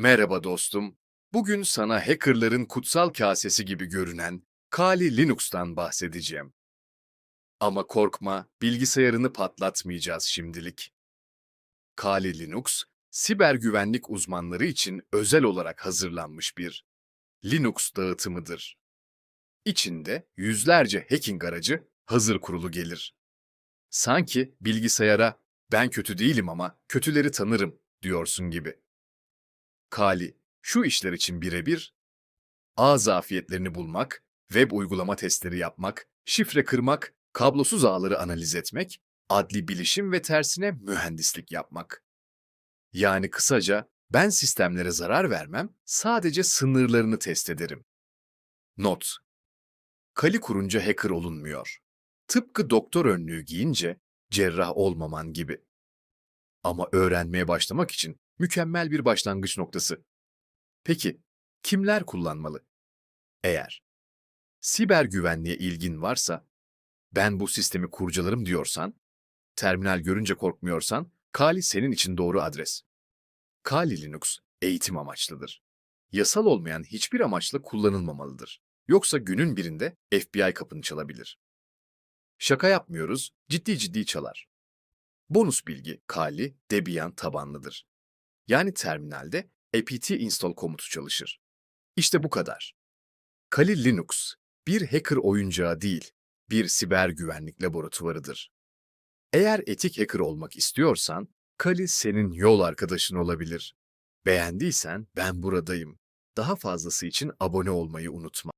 Merhaba dostum. Bugün sana hackerların kutsal kasesi gibi görünen Kali Linux'tan bahsedeceğim. Ama korkma, bilgisayarını patlatmayacağız şimdilik. Kali Linux, siber güvenlik uzmanları için özel olarak hazırlanmış bir Linux dağıtımıdır. İçinde yüzlerce hacking aracı hazır kurulu gelir. Sanki bilgisayara ben kötü değilim ama kötüleri tanırım diyorsun gibi. Kali, şu işler için birebir, ağ zafiyetlerini bulmak, web uygulama testleri yapmak, şifre kırmak, kablosuz ağları analiz etmek, adli bilişim ve tersine mühendislik yapmak. Yani kısaca ben sistemlere zarar vermem, sadece sınırlarını test ederim. Not. Kali kurunca hacker olunmuyor. Tıpkı doktor önlüğü giyince cerrah olmaman gibi. Ama öğrenmeye başlamak için mükemmel bir başlangıç noktası. Peki, kimler kullanmalı? Eğer siber güvenliğe ilgin varsa, ben bu sistemi kurcalarım diyorsan, terminal görünce korkmuyorsan, Kali senin için doğru adres. Kali Linux eğitim amaçlıdır. Yasal olmayan hiçbir amaçla kullanılmamalıdır. Yoksa günün birinde FBI kapını çalabilir. Şaka yapmıyoruz, ciddi ciddi çalar. Bonus bilgi, Kali, Debian tabanlıdır. Yani terminalde apt install komutu çalışır. İşte bu kadar. Kali Linux, bir hacker oyuncağı değil, bir siber güvenlik laboratuvarıdır. Eğer etik hacker olmak istiyorsan, Kali senin yol arkadaşın olabilir. Beğendiysen ben buradayım. Daha fazlası için abone olmayı unutma.